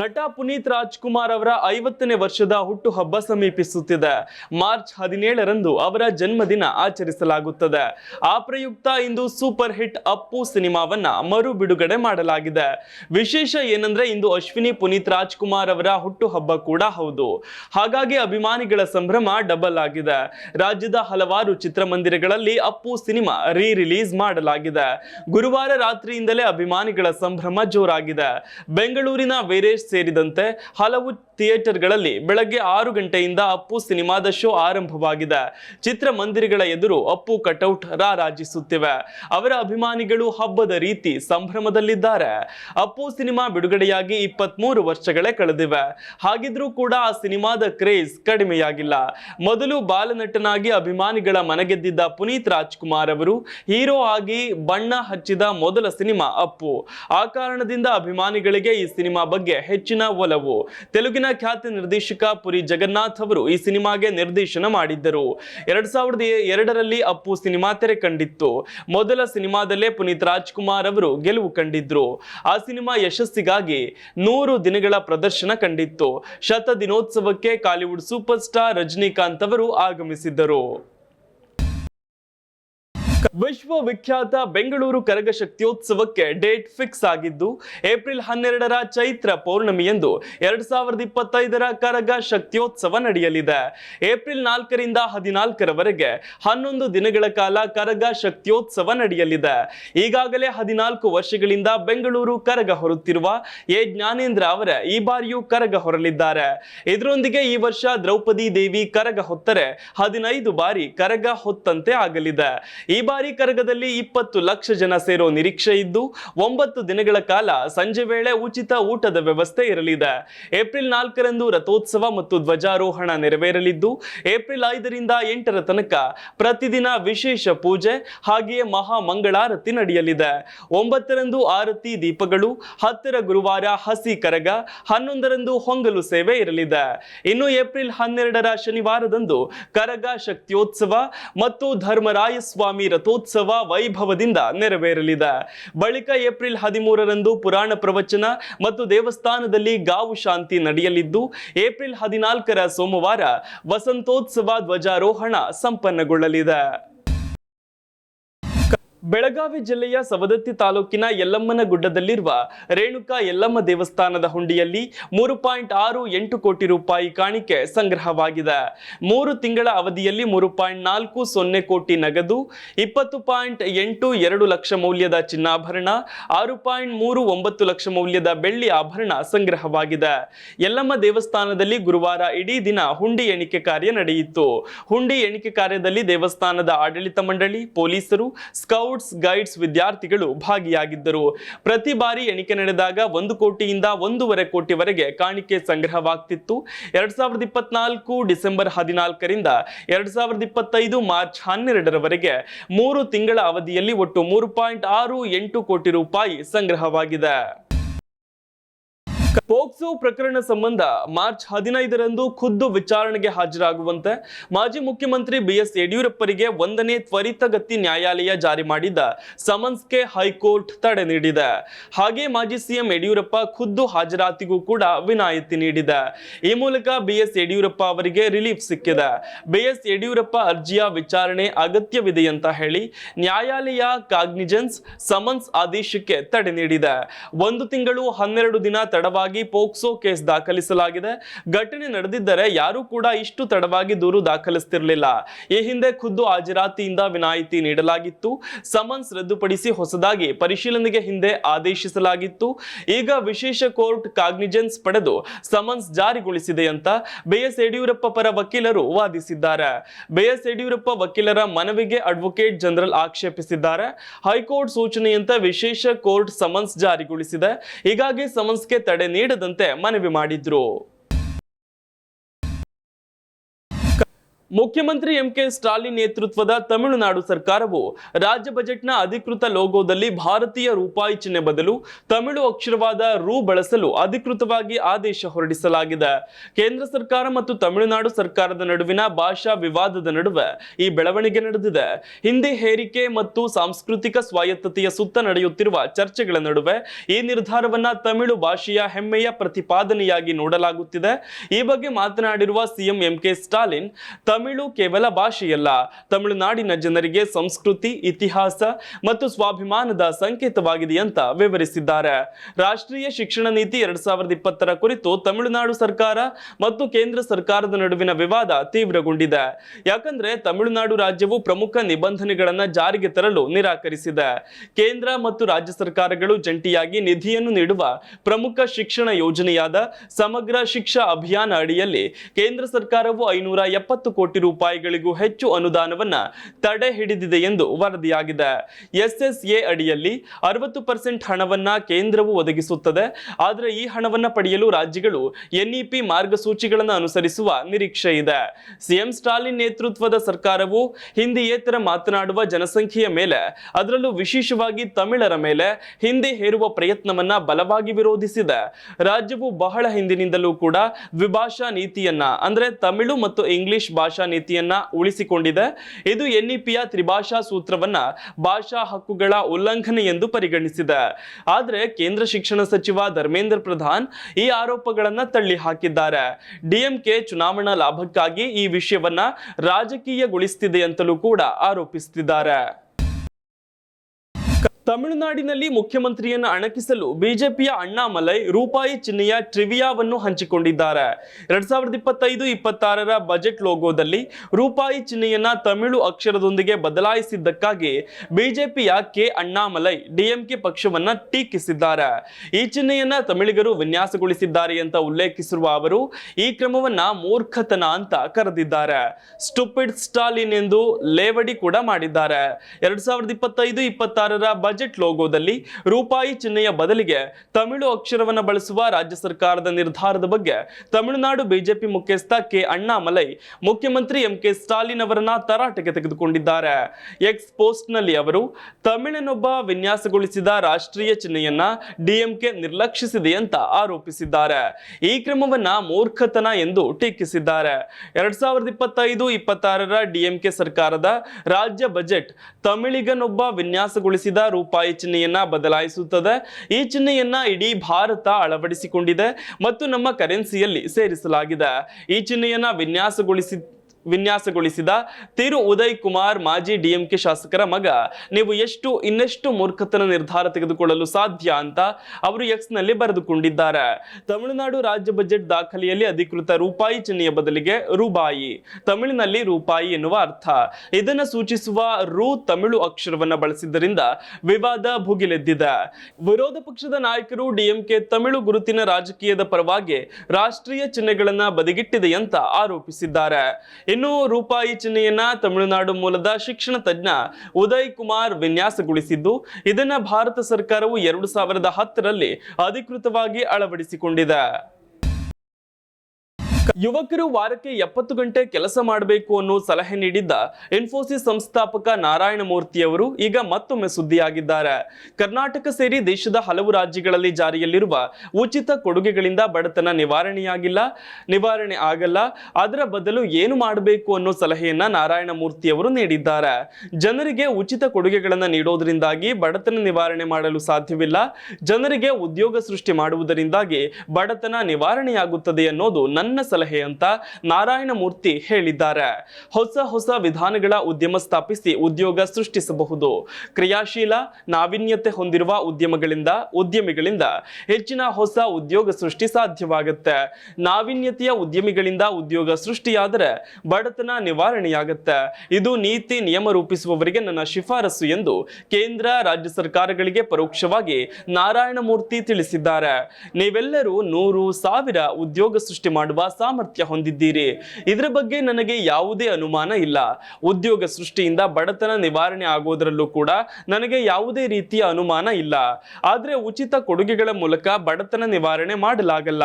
ನಟ ಪುನೀತ್ ರಾಜ್ಕುಮಾರ್ ಅವರ ಐವತ್ತನೇ ವರ್ಷದ ಹುಟ್ಟುಹಬ್ಬ ಸಮೀಪಿಸುತ್ತಿದೆ. ಮಾರ್ಚ್ ಹದಿನೇಳರಂದು ಅವರ ಜನ್ಮದಿನ ಆಚರಿಸಲಾಗುತ್ತದೆ. ಆ ಪ್ರಯುಕ್ತ ಇಂದು ಸೂಪರ್ ಹಿಟ್ ಅಪ್ಪು ಸಿನಿಮಾವನ್ನ ಮರು ಬಿಡುಗಡೆ ಮಾಡಲಾಗಿದೆ. ವಿಶೇಷ ಏನಂದ್ರೆ ಇಂದು ಅಶ್ವಿನಿ ಪುನೀತ್ ರಾಜ್ಕುಮಾರ್ ಅವರ ಹುಟ್ಟುಹಬ್ಬ ಕೂಡ ಹೌದು. ಹಾಗಾಗಿ ಅಭಿಮಾನಿಗಳ ಸಂಭ್ರಮ ಡಬಲ್ ಆಗಿದೆ. ರಾಜ್ಯದ ಹಲವಾರು ಚಿತ್ರಮಂದಿರಗಳಲ್ಲಿ ಅಪ್ಪು ಸಿನಿಮಾ ರೀ ರಿಲೀಸ್ ಮಾಡಲಾಗಿದೆ. ಗುರುವಾರ ರಾತ್ರಿಯಿಂದಲೇ ಅಭಿಮಾನಿಗಳ ಸಂಭ್ರಮ ಜೋರಾಗಿದೆ. ಬೆಂಗಳೂರಿನ ವೀರೇಶ್ ಸೇರಿದಂತೆ ಹಲವು ಥಿಯೇಟರ್ಗಳಲ್ಲಿ ಬೆಳಗ್ಗೆ ಆರು ಗಂಟೆಯಿಂದ ಅಪ್ಪು ಸಿನಿಮಾದ ಶೋ ಆರಂಭವಾಗಿದೆ. ಚಿತ್ರಮಂದಿರಗಳ ಎದುರು ಅಪ್ಪು ಕಟೌಟ್ ರಾರಾಜಿಸುತ್ತಿವೆ. ಅವರ ಅಭಿಮಾನಿಗಳು ಹಬ್ಬದ ರೀತಿ ಸಂಭ್ರಮದಲ್ಲಿದ್ದಾರೆ. ಅಪ್ಪು ಸಿನಿಮಾ ಬಿಡುಗಡೆಯಾಗಿ ಇಪ್ಪತ್ಮೂರು ವರ್ಷಗಳೇ ಕಳೆದಿವೆ. ಹಾಗಿದ್ರೂ ಕೂಡ ಆ ಸಿನಿಮಾದ ಕ್ರೇಜ್ ಕಡಿಮೆಯಾಗಿಲ್ಲ. ಮೊದಲು ಬಾಲನಟನಾಗಿ ಅಭಿಮಾನಿಗಳ ಮನಗೆದ್ದಿದ್ದ ಪುನೀತ್ ರಾಜ್ಕುಮಾರ್ ಅವರು ಹೀರೋ ಆಗಿ ಬಣ್ಣ ಹಚ್ಚಿದ ಮೊದಲ ಸಿನಿಮಾ ಅಪ್ಪು. ಆ ಕಾರಣದಿಂದ ಅಭಿಮಾನಿಗಳಿಗೆ ಈ ಸಿನಿಮಾ ಬಗ್ಗೆ ಹೆಚ್ಚಿನ ಒಲವು. ತೆಲುಗಿನ ಖ್ಯಾತ ನಿರ್ದೇಶಕ ಪುರಿ ಜಗನ್ನಾಥ್ ಅವರು ಈ ಸಿನಿಮಾಗೆ ನಿರ್ದೇಶನ ಮಾಡಿದ್ದರು. ಎರಡ್ ಸಾವಿರದ ಎರಡರಲ್ಲಿ ಅಪ್ಪು ಸಿನಿಮಾ ತೆರೆ ಕಂಡಿತ್ತು. ಮೊದಲ ಸಿನಿಮಾದಲ್ಲೇ ಪುನೀತ್ ರಾಜ್ಕುಮಾರ್ ಅವರು ಗೆಲುವು ಕಂಡಿದ್ರು. ಆ ಸಿನಿಮಾ ಯಶಸ್ಸಿಗಾಗಿ ನೂರು ದಿನಗಳ ಪ್ರದರ್ಶನ ಕಂಡಿತ್ತು. ಶತ ದಿನೋತ್ಸವಕ್ಕೆ ಕಾಲಿವುಡ್ ಸೂಪರ್ ಸ್ಟಾರ್ ರಜನಿಕಾಂತ್ ಅವರು ಆಗಮಿಸಿದ್ದರು. ವಿಶ್ವವಿಖ್ಯಾತ ಬೆಂಗಳೂರು ಕರಗ ಶಕ್ತಿಯೋತ್ಸವಕ್ಕೆ ಡೇಟ್ ಫಿಕ್ಸ್ ಆಗಿದ್ದು, ಏಪ್ರಿಲ್ ಹನ್ನೆರಡರ ಚೈತ್ರ ಪೌರ್ಣಮಿಯಂದು ಎರಡ್ ಸಾವಿರದ ಇಪ್ಪತ್ತೈದರ ಕರಗ ಶಕ್ತಿಯೋತ್ಸವ ನಡೆಯಲಿದೆ. ಏಪ್ರಿಲ್ ನಾಲ್ಕರಿಂದ ಹದಿನಾಲ್ಕರವರೆಗೆ ಹನ್ನೊಂದು ದಿನಗಳ ಕಾಲ ಕರಗ ಶಕ್ತಿಯೋತ್ಸವ ನಡೆಯಲಿದೆ. ಈಗಾಗಲೇ ಹದಿನಾಲ್ಕು ವರ್ಷಗಳಿಂದ ಬೆಂಗಳೂರು ಕರಗ ಹೊರುತ್ತಿರುವ ಎ. ಜ್ಞಾನೇಂದ್ರ ಅವರ ಈ ಬಾರಿಯೂ ಕರಗ ಹೊರಲಿದ್ದಾರೆ. ಇದರೊಂದಿಗೆ ಈ ವರ್ಷ ದ್ರೌಪದಿ ದೇವಿ ಕರಗ ಹೊತ್ತರೆ ಹದಿನೈದು ಬಾರಿ ಕರಗ ಹೊತ್ತಂತೆ ಆಗಲಿದೆ. ಈ ಬಾರಿ ಕರಗದಲ್ಲಿ ಇಪ್ಪತ್ತು ಲಕ್ಷ ಜನ ಸೇರೋ ನಿರೀಕ್ಷೆ ಇದ್ದು ಒಂಬತ್ತು ದಿನಗಳ ಕಾಲ ಸಂಜೆ ವೇಳೆ ಉಚಿತ ಊಟದ ವ್ಯವಸ್ಥೆ ಇರಲಿದೆ. ಏಪ್ರಿಲ್ ನಾಲ್ಕರಂದು ರಥೋತ್ಸವ ಮತ್ತು ಧ್ವಜಾರೋಹಣ ನೆರವೇರಲಿದ್ದು, ಏಪ್ರಿಲ್ ಐದರಿಂದ ಎಂಟರ ತನಕ ಪ್ರತಿದಿನ ವಿಶೇಷ ಪೂಜೆ, ಹಾಗೆಯೇ ಮಹಾ ಮಂಗಳಾರತಿ ನಡೆಯಲಿದೆ. ಒಂಬತ್ತರಂದು ಆರತಿ ದೀಪಗಳು, ಹತ್ತರ ಗುರುವಾರ ಹಸಿ ಕರಗ, ಹನ್ನೊಂದರಂದು ಹೊಂಗಲು ಸೇವೆ ಇರಲಿದೆ. ಇನ್ನು ಏಪ್ರಿಲ್ ಹನ್ನೆರಡರ ಶನಿವಾರದಂದು ಕರಗ ಶಕ್ತಿಯೋತ್ಸವ ಮತ್ತು ಧರ್ಮರಾಯ ಸ್ವಾಮಿ ರಥೋತ್ಸವ ವೈಭವದಿಂದ ನೆರವೇರಲಿದೆ. ಬಳಿಕ ಏಪ್ರಿಲ್ ಹದಿಮೂರರಂದು ಪುರಾಣ ಪ್ರವಚನ ಮತ್ತು ದೇವಸ್ಥಾನದಲ್ಲಿ ಗಾವು ಶಾಂತಿ ನಡೆಯಲಿದ್ದು, ಏಪ್ರಿಲ್ ಹದಿನಾಲ್ಕರ ಸೋಮವಾರ ವಸಂತೋತ್ಸವ ಧ್ವಜಾರೋಹಣ ಸಂಪನ್ನಗೊಳ್ಳಲಿದೆ. ಬೆಳಗಾವಿ ಜಿಲ್ಲೆಯ ಸವದತ್ತಿ ತಾಲೂಕಿನ ಯಲ್ಲಮ್ಮನ ಗುಡ್ಡದಲ್ಲಿರುವ ರೇಣುಕಾ ಯಲ್ಲಮ್ಮ ದೇವಸ್ಥಾನದ ಹುಂಡಿಯಲ್ಲಿ ಮೂರು ಪಾಯಿಂಟ್ ಆರು ಎಂಟು ಕೋಟಿ ರೂಪಾಯಿ ಕಾಣಿಕೆ ಸಂಗ್ರಹವಾಗಿದೆ. ಮೂರು ತಿಂಗಳ ಅವಧಿಯಲ್ಲಿ ಮೂರು ಪಾಯಿಂಟ್ ನಾಲ್ಕು ಸೊನ್ನೆ ಕೋಟಿ ನಗದು, ಇಪ್ಪತ್ತು ಪಾಯಿಂಟ್ ಎಂಟು ಎರಡು ಲಕ್ಷ ಮೌಲ್ಯದ ಚಿನ್ನಾಭರಣ, ಆರು ಪಾಯಿಂಟ್ ಮೂರು ಒಂಬತ್ತು ಲಕ್ಷ ಮೌಲ್ಯದ ಬೆಳ್ಳಿ ಆಭರಣ ಸಂಗ್ರಹವಾಗಿದೆ. ಯಲ್ಲಮ್ಮ ದೇವಸ್ಥಾನದಲ್ಲಿ ಗುರುವಾರ ಇಡೀ ದಿನ ಹುಂಡಿ ಎಣಿಕೆ ಕಾರ್ಯ ನಡೆಯಿತು. ಹುಂಡಿ ಎಣಿಕೆ ಕಾರ್ಯದಲ್ಲಿ ದೇವಸ್ಥಾನದ ಆಡಳಿತ ಮಂಡಳಿ, ಪೊಲೀಸರು ಸ್ಕೌಟ್ಸ್ ಗೈಡ್ಸ್ ವಿದ್ಯಾರ್ಥಿಗಳು ಭಾಗಿಯಾಗಿದ್ದರು. ಪ್ರತಿ ಬಾರಿ ಎಣಿಕೆ ನಡೆದಾಗ ಒಂದು ಕೋಟಿಯಿಂದ ಒಂದೂವರೆ ಕೋಟಿವರೆಗೆ ಕಾಣಿಕೆ ಸಂಗ್ರಹವಾಗ್ತಿತ್ತು. ಎರಡ್ ಸಾವಿರದ ಇಪ್ಪತ್ನಾಲ್ಕು ಡಿಸೆಂಬರ್ ಹದಿನಾಲ್ಕರಿಂದ ಎರಡ್ ಸಾವಿರದ ಇಪ್ಪತ್ತೈದು ಮಾರ್ಚ್ ಹನ್ನೆರಡರವರೆಗೆ ಮೂರು ತಿಂಗಳ ಅವಧಿಯಲ್ಲಿ ಒಟ್ಟು ಮೂರು ಪಾಯಿಂಟ್ ಆರು ಎಂಟು ಕೋಟಿ ರೂಪಾಯಿ ಸಂಗ್ರಹವಾಗಿದೆ. ಪೋಕ್ಸೋ ಪ್ರಕರಣ ಸಂಬಂಧ ಮಾರ್ಚ್ ಹದಿನೈದರಂದು ಖುದ್ದು ವಿಚಾರಣೆಗೆ ಹಾಜರಾಗುವಂತೆ ಮಾಜಿ ಮುಖ್ಯಮಂತ್ರಿ ಬಿಎಸ್ ಯಡಿಯೂರಪ್ಪರಿಗೆ ಒಂದನೇ ತ್ವರಿತಗತಿ ನ್ಯಾಯಾಲಯ ಜಾರಿ ಮಾಡಿದ್ದ ಸಮನ್ಸ್ಗೆ ಹೈಕೋರ್ಟ್ ತಡೆ ನೀಡಿದೆ. ಹಾಗೆ ಮಾಜಿ ಸಿಎಂ ಯಡಿಯೂರಪ್ಪ ಖುದ್ದು ಹಾಜರಾತಿಗೂ ಕೂಡ ವಿನಾಯಿತಿ ನೀಡಿದೆ. ಈ ಮೂಲಕ ಬಿಎಸ್ ಯಡಿಯೂರಪ್ಪ ಅವರಿಗೆ ರಿಲೀಫ್ ಸಿಕ್ಕಿದೆ. ಬಿಎಸ್ ಯಡಿಯೂರಪ್ಪ ಅರ್ಜಿಯ ವಿಚಾರಣೆ ಅಗತ್ಯವಿದೆ ಅಂತ ಹೇಳಿ ನ್ಯಾಯಾಲಯ ಕಾಗ್ನಿಜೆನ್ಸ್ ಸಮನ್ಸ್ ಆದೇಶಕ್ಕೆ ತಡೆ ನೀಡಿದೆ. ಒಂದು ತಿಂಗಳು ಹನ್ನೆರಡು ದಿನ ತಡವಾಗಿ ಪೋಕ್ಸೋ ಕೇಸ್ ದಾಖಲಿಸಲಾಗಿದೆ. ಘಟನೆ ನಡೆದಿದ್ದರೆ ಯಾರೂ ಕೂಡ ಇಷ್ಟು ತಡವಾಗಿ ದೂರು ದಾಖಲಿಸ್ತಿರಲಿಲ್ಲ. ಈ ಹಿಂದೆ ಖುದ್ದು ಹಾಜರಾತಿಯಿಂದ ವಿನಾಯಿತಿ ನೀಡಲಾಗಿತ್ತು. ಸಮನ್ಸ್ ರದ್ದುಪಡಿಸಿ ಹೊಸದಾಗಿ ಪರಿಶೀಲನೆಗೆ ಹಿಂದೆ ಆದೇಶಿಸಲಾಗಿತ್ತು. ಈಗ ವಿಶೇಷ ಕೋರ್ಟ್ ಕಾಗ್ನಿಜೆನ್ಸ್ ಪಡೆದು ಸಮನ್ಸ್ ಜಾರಿಗೊಳಿಸಿದೆ ಅಂತ ಬಿಎಸ್ ಯಡಿಯೂರಪ್ಪ ಪರ ವಕೀಲರು ವಾದಿಸಿದ್ದಾರೆ. ಬಿಎಸ್ ಯಡಿಯೂರಪ್ಪ ವಕೀಲರ ಮನವಿಗೆ ಅಡ್ವೊಕೇಟ್ ಜನರಲ್ ಆಕ್ಷೇಪಿಸಿದ್ದಾರೆ. ಹೈಕೋರ್ಟ್ ಸೂಚನೆಯಂತೆ ವಿಶೇಷ ಕೋರ್ಟ್ ಸಮನ್ಸ್ ಜಾರಿಗೊಳಿಸಿದೆ. ಹೀಗಾಗಿ ಸಮನ್ಸ್ಗೆ ತಡೆ ನೀಡದಂತೆ ಮನವಿ ಮಾಡಿದ್ರು. ಮುಖ್ಯಮಂತ್ರಿ ಎಂಕೆ ಸ್ಟಾಲಿನ್ ನೇತೃತ್ವದ ತಮಿಳುನಾಡು ಸರ್ಕಾರವು ರಾಜ್ಯ ಬಜೆಟ್ನ ಅಧಿಕೃತ ಲೋಗೋದಲ್ಲಿ ಭಾರತೀಯ ರೂಪಾಯಿ ಚಿಹ್ನೆ ಬದಲು ತಮಿಳು ಅಕ್ಷರವಾದ ರು ಬಳಸಲು ಅಧಿಕೃತವಾಗಿ ಆದೇಶ ಹೊರಡಿಸಲಾಗಿದೆ. ಕೇಂದ್ರ ಸರ್ಕಾರ ಮತ್ತು ತಮಿಳುನಾಡು ಸರ್ಕಾರದ ನಡುವಿನ ಭಾಷಾ ವಿವಾದದ ನಡುವೆ ಈ ಬೆಳವಣಿಗೆ ನಡೆದಿದೆ. ಹಿಂದಿ ಹೇರಿಕೆ ಮತ್ತು ಸಾಂಸ್ಕೃತಿಕ ಸ್ವಾಯತ್ತತೆಯ ಸುತ್ತ ನಡೆಯುತ್ತಿರುವ ಚರ್ಚೆಗಳ ನಡುವೆ ಈ ನಿರ್ಧಾರವನ್ನ ತಮಿಳು ಭಾಷೆಯ ಹೆಮ್ಮೆಯ ಪ್ರತಿಪಾದನೆಯಾಗಿ ನೋಡಲಾಗುತ್ತಿದೆ. ಈ ಬಗ್ಗೆ ಮಾತನಾಡಿರುವ CM M K Stalin Tamil ಕೇವಲ ಭಾಷೆಯಲ್ಲ, ತಮಿಳುನಾಡಿನ ಜನರಿಗೆ ಸಂಸ್ಕೃತಿ, ಇತಿಹಾಸ ಮತ್ತು ಸ್ವಾಭಿಮಾನದ ಸಂಕೇತವಾಗಿದೆ ಅಂತ ವಿವರಿಸಿದ್ದಾರೆ. ರಾಷ್ಟ್ರೀಯ ಶಿಕ್ಷಣ ನೀತಿ ಎರಡ್ ಸಾವಿರದ ಇಪ್ಪತ್ತರ ಕುರಿತು ತಮಿಳುನಾಡು ಸರ್ಕಾರ ಮತ್ತು ಕೇಂದ್ರ ಸರ್ಕಾರದ ನಡುವಿನ ವಿವಾದ ತೀವ್ರಗೊಂಡಿದೆ. ಯಾಕಂದ್ರೆ ತಮಿಳುನಾಡು ರಾಜ್ಯವು ಪ್ರಮುಖ ನಿಬಂಧನೆಗಳನ್ನ ಜಾರಿಗೆ ತರಲು ನಿರಾಕರಿಸಿದೆ. ಕೇಂದ್ರ ಮತ್ತು ರಾಜ್ಯ ಸರ್ಕಾರಗಳು ಜಂಟಿಯಾಗಿ ನಿಧಿಯನ್ನು ನೀಡುವ ಪ್ರಮುಖ ಶಿಕ್ಷಣ ಯೋಜನೆಯಾದ ಸಮಗ್ರ ಶಿಕ್ಷಾ ಅಭಿಯಾನ ಅಡಿಯಲ್ಲಿ ಕೇಂದ್ರ ಸರ್ಕಾರವು ಐನೂರ ಎಪ್ಪತ್ತು ಕೋಟಿ ರೂಪಾಯಿಗಳಿಗೂ ಹೆಚ್ಚು ಅನುದಾನವನ್ನ ತಡೆ ಹಿಡಿದಿದೆ ಎಂದು ವರದಿಯಾಗಿದೆ. ಎಸ್ಎಸ್ಎ ಅಡಿಯಲ್ಲಿ ಅರವತ್ತು ಪರ್ಸೆಂಟ್ ಹಣವನ್ನ ಕೇಂದ್ರವು ಒದಗಿಸುತ್ತದೆ. ಆದರೆ ಈ ಹಣವನ್ನ ಪಡೆಯಲು ರಾಜ್ಯಗಳು ಎನ್ಇಪಿ ಮಾರ್ಗಸೂಚಿಗಳನ್ನು ಅನುಸರಿಸುವ ನಿರೀಕ್ಷೆ ಇದೆ. ಸಿಎಂ ಸ್ಟಾಲಿನ್ ನೇತೃತ್ವದ ಸರ್ಕಾರವು ಹಿಂದಿಯೇತರ ಮಾತನಾಡುವ ಜನಸಂಖ್ಯೆಯ ಮೇಲೆ, ಅದರಲ್ಲೂ ವಿಶೇಷವಾಗಿ ತಮಿಳರ ಮೇಲೆ ಹಿಂದಿ ಹೇರುವ ಪ್ರಯತ್ನವನ್ನ ಬಲವಾಗಿ ವಿರೋಧಿಸಿದೆ. ರಾಜ್ಯವು ಬಹಳ ಹಿಂದಿನಿಂದಲೂ ಕೂಡ ದ್ವಿಭಾಷಾ ನೀತಿಯನ್ನ, ಅಂದ್ರೆ ತಮಿಳು ಮತ್ತು ಇಂಗ್ಲಿಷ್ ಭಾಷಾ ನೀತಿಯನ್ನ ಉಳಿಸಿಕೊಂಡಿದೆ. ಇದು ಎನ್ಇಪಿಯ ತ್ರಿಭಾಷಾ ಸೂತ್ರವನ್ನ ಭಾಷಾ ಹಕ್ಕುಗಳ ಉಲ್ಲಂಘನೆ ಎಂದು ಪರಿಗಣಿಸಿದೆ. ಆದರೆ ಕೇಂದ್ರ ಶಿಕ್ಷಣ ಸಚಿವ ಧರ್ಮೇಂದ್ರ ಪ್ರಧಾನ್ ಈ ಆರೋಪಗಳನ್ನ ತಳ್ಳಿ ಹಾಕಿದ್ದಾರೆ. ಡಿಎಂಕೆ ಚುನಾವಣಾ ಲಾಭಕ್ಕಾಗಿ ಈ ವಿಷಯವನ್ನ ರಾಜಕೀಯಗೊಳಿಸುತ್ತಿದೆ ಅಂತಲೂ ಕೂಡ ಆರೋಪಿಸುತ್ತಿದ್ದಾರೆ ತಮಿಳುನಾಡಿನಲ್ಲಿ ಮುಖ್ಯಮಂತ್ರಿಯನ್ನು ಅಣಕಿಸಲು ಬಿಜೆಪಿಯ ಅಣ್ಣಾಮಲೈ ರೂಪಾಯಿ ಚಿಹ್ನೆಯ ಟ್ರಿವಿಯಾವನ್ನು ಹಂಚಿಕೊಂಡಿದ್ದಾರೆ. ಎರಡ್ ಸಾವಿರದ ಇಪ್ಪತ್ತೈದು, ಇಪ್ಪತ್ತಾರರ ಬಜೆಟ್ ಲೋಗೋದಲ್ಲಿ ರೂಪಾಯಿ ಚಿಹ್ನೆಯನ್ನ ತಮಿಳು ಅಕ್ಷರದೊಂದಿಗೆ ಬದಲಾಯಿಸಿದ್ದಕ್ಕಾಗಿ ಬಿಜೆಪಿಯ ಕೆ ಅಣ್ಣಾಮಲೈ ಡಿಎಂಕೆ ಪಕ್ಷವನ್ನ ಟೀಕಿಸಿದ್ದಾರೆ. ಈ ಚಿಹ್ನೆಯನ್ನ ತಮಿಳಿಗರು ವಿನ್ಯಾಸಗೊಳಿಸಿದ್ದಾರೆ ಅಂತ ಉಲ್ಲೇಖಿಸಿರುವ ಅವರು, ಈ ಕ್ರಮವನ್ನ ಮೂರ್ಖತನ ಅಂತ ಕರೆದಿದ್ದಾರೆ. ಸ್ಟುಪಿಡ್ ಸ್ಟಾಲಿನ್ ಎಂದು ಲೇವಡಿ ಕೂಡ ಮಾಡಿದ್ದಾರೆ. ಎರಡ್ ಸಾವಿರದ ಇಪ್ಪತ್ತೈದು, ಇಪ್ಪತ್ತಾರರ ಬಜೆಟ್ ಲೋಗೋದಲ್ಲಿ ರೂಪಾಯಿ ಚಿಹ್ನೆಯ ಬದಲಿಗೆ ತಮಿಳು ಅಕ್ಷರವನ್ನು ಬಳಸುವ ರಾಜ್ಯ ಸರ್ಕಾರದ ನಿರ್ಧಾರದ ಬಗ್ಗೆ ತಮಿಳುನಾಡು ಬಿಜೆಪಿ ಮುಖ್ಯಸ್ಥ ಕೆ ಅಣ್ಣಾಮಲೈ, ಮುಖ್ಯಮಂತ್ರಿ ಎಂ ಕೆ ಸ್ಟಾಲಿನ್ ಅವರನ್ನ ತರಾಟೆಗೆ ತೆಗೆದುಕೊಂಡಿದ್ದಾರೆ. ಎಕ್ಸ್ ಪೋಸ್ಟ್ನಲ್ಲಿ ಅವರು, ತಮಿಳನೊಬ್ಬ ವಿನ್ಯಾಸಗೊಳಿಸಿದ ರಾಷ್ಟ್ರೀಯ ಚಿಹ್ನೆಯನ್ನ ಡಿಎಂಕೆ ನಿರ್ಲಕ್ಷಿಸಿದೆ ಅಂತ ಆರೋಪಿಸಿದ್ದಾರೆ. ಈ ಕ್ರಮವನ್ನ ಮೂರ್ಖತನ ಎಂದು ಟೀಕಿಸಿದ್ದಾರೆ. ಎರಡ್ ಸಾವಿರದ ಇಪ್ಪತ್ತೈದು, ಇಪ್ಪತ್ತಾರರ ಡಿಎಂಕೆ ಸರ್ಕಾರದ ರಾಜ್ಯ ಬಜೆಟ್ ತಮಿಳಿಗನೊಬ್ಬ ವಿನ್ಯಾಸಗೊಳಿಸಿದ ರೂಪಾಯಿ ಚಿಹ್ನೆಯನ್ನ ಬದಲಾಯಿಸುತ್ತದೆ. ಈ ಚಿಹ್ನೆಯನ್ನ ಇಡೀ ಭಾರತ ಅಳವಡಿಸಿಕೊಂಡಿದೆ ಮತ್ತು ನಮ್ಮ ಕರೆನ್ಸಿಯಲ್ಲಿ ಸೇರಿಸಲಾಗಿದೆ. ಈ ಚಿಹ್ನೆಯನ್ನ ವಿನ್ಯಾಸಗೊಳಿಸಿ ವಿನ್ಯಾಸಗೊಳಿಸಿದ ತಿರು ಉದಯ್ ಕುಮಾರ್, ಮಾಜಿ ಡಿಎಂಕೆ ಶಾಸಕರ ಮಗ. ನೀವು ಎಷ್ಟು, ಇನ್ನೆಷ್ಟು ಮೂರ್ಖತನ ನಿರ್ಧಾರ ತೆಗೆದುಕೊಳ್ಳಲು ಸಾಧ್ಯ ಅಂತ ಅವರು ಎಕ್ಸ್ನಲ್ಲಿ ಬರೆದುಕೊಂಡಿದ್ದಾರೆ. ತಮಿಳುನಾಡು ರಾಜ್ಯ ಬಜೆಟ್ ದಾಖಲೆಯಲ್ಲಿ ಅಧಿಕೃತ ರೂಪಾಯಿ ಚಿಹ್ನೆಯ ಬದಲಿಗೆ ರೂಪಾಯಿ. ತಮಿಳಿನಲ್ಲಿ ರೂಪಾಯಿ ಎನ್ನುವ ಅರ್ಥ. ಇದನ್ನು ಸೂಚಿಸುವ ರು ತಮಿಳು ಅಕ್ಷರವನ್ನ ಬಳಸಿದ್ದರಿಂದ ವಿವಾದ ಭುಗಿಲೆದ್ದಿದೆ. ವಿರೋಧ ಪಕ್ಷದ ನಾಯಕರು ಡಿಎಂಕೆ ತಮಿಳು ಗುರುತಿನ ರಾಜಕೀಯದ ಪರವಾಗಿ ರಾಷ್ಟ್ರೀಯ ಚಿಹ್ನೆಗಳನ್ನ ಬದಿಗಿಟ್ಟಿದೆ ಅಂತ ಆರೋಪಿಸಿದ್ದಾರೆ. ಇನ್ನು ರೂಪಾಯಿ ಚಿಹ್ನೆಯನ್ನ ತಮಿಳುನಾಡು ಮೂಲದ ಶಿಕ್ಷಣ ತಜ್ಞ ಉದಯ್ ಕುಮಾರ್ ವಿನ್ಯಾಸಗೊಳಿಸಿದ್ದು, ಇದನ್ನ ಭಾರತ ಸರ್ಕಾರವು ಎರಡು ಸಾವಿರದ ಹತ್ತರಲ್ಲಿ ಅಧಿಕೃತವಾಗಿ ಅಳವಡಿಸಿಕೊಂಡಿದೆ. ಯುವಕರು ವಾರಕ್ಕೆ ಎಪ್ಪತ್ತು ಗಂಟೆ ಕೆಲಸ ಮಾಡಬೇಕು ಅನ್ನೋ ಸಲಹೆ ನೀಡಿದ್ದ ಇನ್ಫೋಸಿಸ್ ಸಂಸ್ಥಾಪಕ ನಾರಾಯಣ ಮೂರ್ತಿಯವರು ಈಗ ಮತ್ತೊಮ್ಮೆ ಸುದ್ದಿಯಾಗಿದ್ದಾರೆ. ಕರ್ನಾಟಕ ಸೇರಿ ದೇಶದ ಹಲವು ರಾಜ್ಯಗಳಲ್ಲಿ ಜಾರಿಯಲ್ಲಿರುವ ಉಚಿತ ಕೊಡುಗೆಗಳಿಂದ ಬಡತನ ನಿವಾರಣೆಯಾಗಿಲ್ಲ, ನಿವಾರಣೆ ಆಗಲ್ಲ, ಅದರ ಬದಲು ಏನು ಮಾಡಬೇಕು ಅನ್ನೋ ಸಲಹೆಯನ್ನ ನಾರಾಯಣ ಮೂರ್ತಿಯವರು ನೀಡಿದ್ದಾರೆ. ಜನರಿಗೆ ಉಚಿತ ಕೊಡುಗೆಗಳನ್ನು ನೀಡೋದ್ರಿಂದಾಗಿ ಬಡತನ ನಿವಾರಣೆ ಮಾಡಲು ಸಾಧ್ಯವಿಲ್ಲ. ಜನರಿಗೆ ಉದ್ಯೋಗ ಸೃಷ್ಟಿ ಮಾಡುವುದರಿಂದಾಗಿ ಬಡತನ ನಿವಾರಣೆಯಾಗುತ್ತದೆ ಅನ್ನೋದು ನನ್ನ ಸಲಹೆ ಅಂತ ನಾರಾಯಣ ಮೂರ್ತಿ ಹೇಳಿದ್ದಾರೆ. ಹೊಸ ಹೊಸ ವಿಧಾನಗಳ ಉದ್ಯಮ ಸ್ಥಾಪಿಸಿ ಉದ್ಯೋಗ ಸೃಷ್ಟಿಸಬಹುದು. ಕ್ರಿಯಾಶೀಲ, ನಾವೀನ್ಯತೆ ಹೊಂದಿರುವ ಉದ್ಯಮಗಳಿಂದ, ಉದ್ಯಮಿಗಳಿಂದ ಹೆಚ್ಚಿನ ಹೊಸ ಉದ್ಯೋಗ ಸೃಷ್ಟಿ ಸಾಧ್ಯವಾಗುತ್ತೆ. ನಾವೀನ್ಯತೆಯ ಉದ್ಯಮಿಗಳಿಂದ ಉದ್ಯೋಗ ಸೃಷ್ಟಿಯಾದರೆ ಬಡತನ ನಿವಾರಣೆಯಾಗುತ್ತೆ. ಇದು ನೀತಿ, ನಿಯಮ ರೂಪಿಸುವವರಿಗೆ ನನ್ನ ಶಿಫಾರಸು ಎಂದು ಕೇಂದ್ರ, ರಾಜ್ಯ ಸರ್ಕಾರಗಳಿಗೆ ಪರೋಕ್ಷವಾಗಿ ನಾರಾಯಣ ಮೂರ್ತಿ ತಿಳಿಸಿದ್ದಾರೆ. ನೀವೆಲ್ಲರೂ ನೂರು ಸಾವಿರ ಉದ್ಯೋಗ ಸೃಷ್ಟಿ ಮಾಡುವ ಸಾಮರ್ಥ್ಯ ಹೊಂದಿದ್ದೀರಿ. ಇದರ ಬಗ್ಗೆ ನನಗೆ ಯಾವುದೇ ಅನುಮಾನ ಇಲ್ಲ. ಉದ್ಯೋಗ ಸೃಷ್ಟಿಯಿಂದ ಬಡತನ ನಿವಾರಣೆ ಆಗೋದ್ರಲ್ಲೂ ಕೂಡ ನನಗೆ ಯಾವುದೇ ರೀತಿಯ ಅನುಮಾನ ಇಲ್ಲ. ಆದರೆ ಉಚಿತ ಕೊಡುಗೆಗಳ ಮೂಲಕ ಬಡತನ ನಿವಾರಣೆ ಮಾಡಲಾಗಲ್ಲ.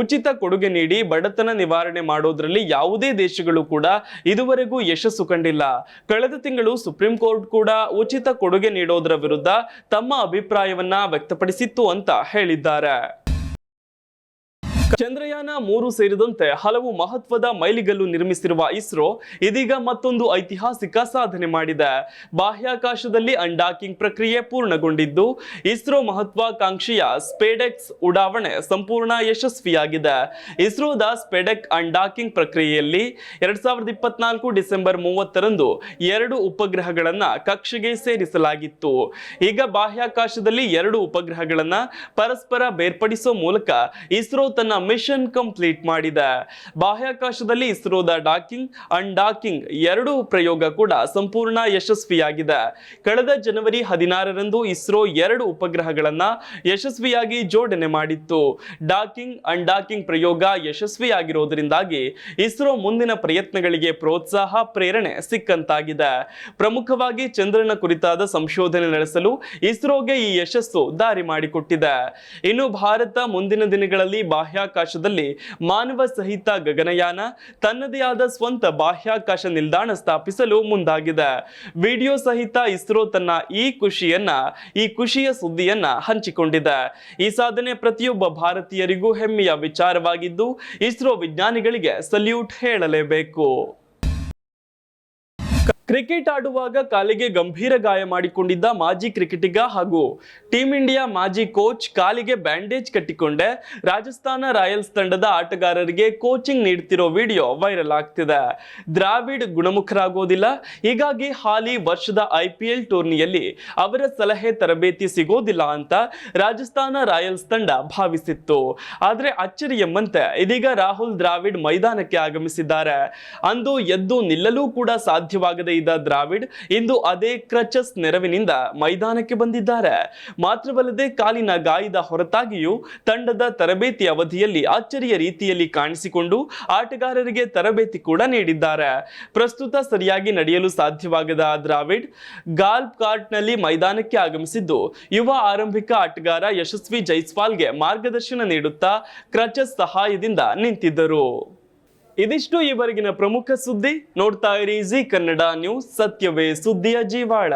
ಉಚಿತ ಕೊಡುಗೆ ನೀಡಿ ಬಡತನ ನಿವಾರಣೆ ಮಾಡೋದ್ರಲ್ಲಿ ಯಾವುದೇ ದೇಶಗಳು ಕೂಡ ಇದುವರೆಗೂ ಯಶಸ್ಸು ಕಂಡಿಲ್ಲ. ಕಳೆದ ತಿಂಗಳು ಸುಪ್ರೀಂ ಕೋರ್ಟ್ ಕೂಡ ಉಚಿತ ಕೊಡುಗೆ ನೀಡೋದರ ವಿರುದ್ಧ ತಮ್ಮ ಅಭಿಪ್ರಾಯವನ್ನ ವ್ಯಕ್ತಪಡಿಸಿತ್ತು ಅಂತ ಹೇಳಿದ್ದಾರೆ. ಚಂದ್ರಯಾನ ಮೂರು ಸೇರಿದಂತೆ ಹಲವು ಮಹತ್ವದ ಮೈಲಿಗಲ್ಲು ನಿರ್ಮಿಸಿರುವ ಇಸ್ರೋ ಇದೀಗ ಮತ್ತೊಂದು ಐತಿಹಾಸಿಕ ಸಾಧನೆ ಮಾಡಿದೆ. ಬಾಹ್ಯಾಕಾಶದಲ್ಲಿ ಅಂಡಾಕಿಂಗ್ ಪ್ರಕ್ರಿಯೆ ಪೂರ್ಣಗೊಂಡಿದ್ದು, ಇಸ್ರೋ ಮಹತ್ವಾಕಾಂಕ್ಷಿಯ ಸ್ಪೇಡೆಕ್ಸ್ ಉಡಾವಣೆ ಸಂಪೂರ್ಣ ಯಶಸ್ವಿಯಾಗಿದೆ. ಇಸ್ರೋದ ಸ್ಪೆಡೆಕ್ ಅಂಡಾಕಿಂಗ್ ಪ್ರಕ್ರಿಯೆಯಲ್ಲಿ ಎರಡ್ ಸಾವಿರದ ಇಪ್ಪತ್ನಾಲ್ಕು ಡಿಸೆಂಬರ್ ಮೂವತ್ತರಂದು ಎರಡು ಉಪಗ್ರಹಗಳನ್ನ ಕಕ್ಷೆಗೆ ಸೇರಿಸಲಾಗಿತ್ತು. ಈಗ ಬಾಹ್ಯಾಕಾಶದಲ್ಲಿ ಎರಡು ಉಪಗ್ರಹಗಳನ್ನ ಪರಸ್ಪರ ಬೇರ್ಪಡಿಸುವ ಮೂಲಕ ಇಸ್ರೋ ತನ್ನ ಮಿಷನ್ ಕಂಪ್ಲೀಟ್ ಮಾಡಿದೆ. ಬಾಹ್ಯಾಕಾಶದಲ್ಲಿ ಇಸ್ರೋದ ಡಾಕಿಂಗ್ ಅಂಡ್ ಡಾಕಿಂಗ್ ಎರಡು ಪ್ರಯೋಗ ಕೂಡ ಸಂಪೂರ್ಣ ಯಶಸ್ವಿಯಾಗಿದೆ. ಕಳೆದ ಜನವರಿ ಹದಿನಾರರಂದು ಇಸ್ರೋ ಎರಡು ಉಪಗ್ರಹಗಳನ್ನ ಯಶಸ್ವಿಯಾಗಿ ಜೋಡಣೆ ಮಾಡಿತ್ತು. ಡಾಕಿಂಗ್ ಅಂಡ್ ಡಾಕಿಂಗ್ ಪ್ರಯೋಗ ಯಶಸ್ವಿಯಾಗಿರೋದ್ರಿಂದಾಗಿ ಇಸ್ರೋ ಮುಂದಿನ ಪ್ರಯತ್ನಗಳಿಗೆ ಪ್ರೋತ್ಸಾಹ, ಪ್ರೇರಣೆ ಸಿಕ್ಕಂತಾಗಿದೆ. ಪ್ರಮುಖವಾಗಿ ಚಂದ್ರನ ಕುರಿತಾದ ಸಂಶೋಧನೆ ನಡೆಸಲು ಇಸ್ರೋಗೆ ಈ ಯಶಸ್ಸು ದಾರಿ ಮಾಡಿಕೊಟ್ಟಿದೆ. ಇನ್ನು ಭಾರತ ಮುಂದಿನ ದಿನಗಳಲ್ಲಿ ಬಾಹ್ಯಾಕಾಶದಲ್ಲಿ ಮಾನವ ಸಹಿತ ಗಗನಯಾನ, ತನ್ನದೇ ಆದ ಸ್ವಂತ ಬಾಹ್ಯಾಕಾಶ ನಿಲ್ದಾಣ ಸ್ಥಾಪಿಸಲು ಮುಂದಾಗಿದೆ. ವಿಡಿಯೋ ಸಹಿತ ಇಸ್ರೋ ತನ್ನ ಈ ಖುಷಿಯನ್ನ, ಈ ಖುಷಿಯ ಸುದ್ದಿಯನ್ನ ಹಂಚಿಕೊಂಡಿದೆ. ಈ ಸಾಧನೆ ಪ್ರತಿಯೊಬ್ಬ ಭಾರತೀಯರಿಗೂ ಹೆಮ್ಮೆಯ ವಿಚಾರವಾಗಿದ್ದು, ಇಸ್ರೋ ವಿಜ್ಞಾನಿಗಳಿಗೆ ಸಲ್ಯೂಟ್ ಹೇಳಲೇಬೇಕು. ಕ್ರಿಕೆಟ್ ಆಡುವಾಗ ಕಾಲಿಗೆ ಗಂಭೀರ ಗಾಯ ಮಾಡಿಕೊಂಡಿದ್ದ ಮಾಜಿ ಕ್ರಿಕೆಟಿಗ ಹಾಗೂ ಟೀಂ ಇಂಡಿಯಾ ಮಾಜಿ ಕೋಚ್ ಕಾಲಿಗೆ ಬ್ಯಾಂಡೇಜ್ ಕಟ್ಟಿಕೊಂಡೆ. ರಾಜಸ್ಥಾನ ರಾಯಲ್ಸ್ ತಂಡದ ಆಟಗಾರರಿಗೆ ಕೋಚಿಂಗ್ ನೀಡ್ತಿರೋ ವಿಡಿಯೋ ವೈರಲ್ ಆಗ್ತಿದೆ. ದ್ರಾವಿಡ್ ಗುಣಮುಖರಾಗೋದಿಲ್ಲ. ಹೀಗಾಗಿ ಹಾಲಿ ವರ್ಷದ ಐ ಪಿ ಟೂರ್ನಿಯಲ್ಲಿ ಅವರ ಸಲಹೆ ತರಬೇತಿ ಸಿಗೋದಿಲ್ಲ ಅಂತ ರಾಜಸ್ಥಾನ ರಾಯಲ್ಸ್ ತಂಡ ಭಾವಿಸಿತ್ತು. ಆದರೆ ಅಚ್ಚರಿ ಎಂಬಂತೆ ಇದೀಗ ರಾಹುಲ್ ದ್ರಾವಿಡ್ ಮೈದಾನಕ್ಕೆ ಆಗಮಿಸಿದ್ದಾರೆ. ಅಂದು ಎದ್ದು ನಿಲ್ಲಲು ಕೂಡ ಸಾಧ್ಯವಾಗದೇ ದ್ರಾವಿಡ್ ಇಂದು ಅದೇ ಕ್ರಚಸ್ ನೆರವಿನಿಂದ ಮೈದಾನಕ್ಕೆ ಬಂದಿದ್ದಾರೆ. ಮಾತ್ರವಲ್ಲದೆ ಕಾಲಿನ ಗಾಯದ ಹೊರತಾಗಿಯೂ ತಂಡದ ತರಬೇತಿ ಅವಧಿಯಲ್ಲಿ ಅಚ್ಚರಿಯ ರೀತಿಯಲ್ಲಿ ಕಾಣಿಸಿಕೊಂಡು ಆಟಗಾರರಿಗೆ ತರಬೇತಿ ಕೂಡ ನೀಡಿದ್ದಾರೆ. ಪ್ರಸ್ತುತ ಸರಿಯಾಗಿ ನಡೆಯಲು ಸಾಧ್ಯವಾಗದ ದ್ರಾವಿಡ್ ಗಾಲ್ಫ್ ಕಾರ್ಟ್ನಲ್ಲಿ ಮೈದಾನಕ್ಕೆ ಆಗಮಿಸಿದ್ದು, ಯುವ ಆರಂಭಿಕ ಆಟಗಾರ ಯಶಸ್ವಿ ಜೈಸ್ವಾಲ್ಗೆ ಮಾರ್ಗದರ್ಶನ ನೀಡುತ್ತಾ ಕ್ರಚಸ್ ಸಹಾಯದಿಂದ ನಿಂತಿದ್ದರು. ಇದಿಷ್ಟು ಈವರೆಗಿನ ಪ್ರಮುಖ ಸುದ್ದಿ ನೋಡ್ತಾ ಇರಿ ಜಿ ಕನ್ನಡ ನ್ಯೂಸ್ ಸತ್ಯವೇ ಸುದ್ದಿಯ ಜೀವಾಳ.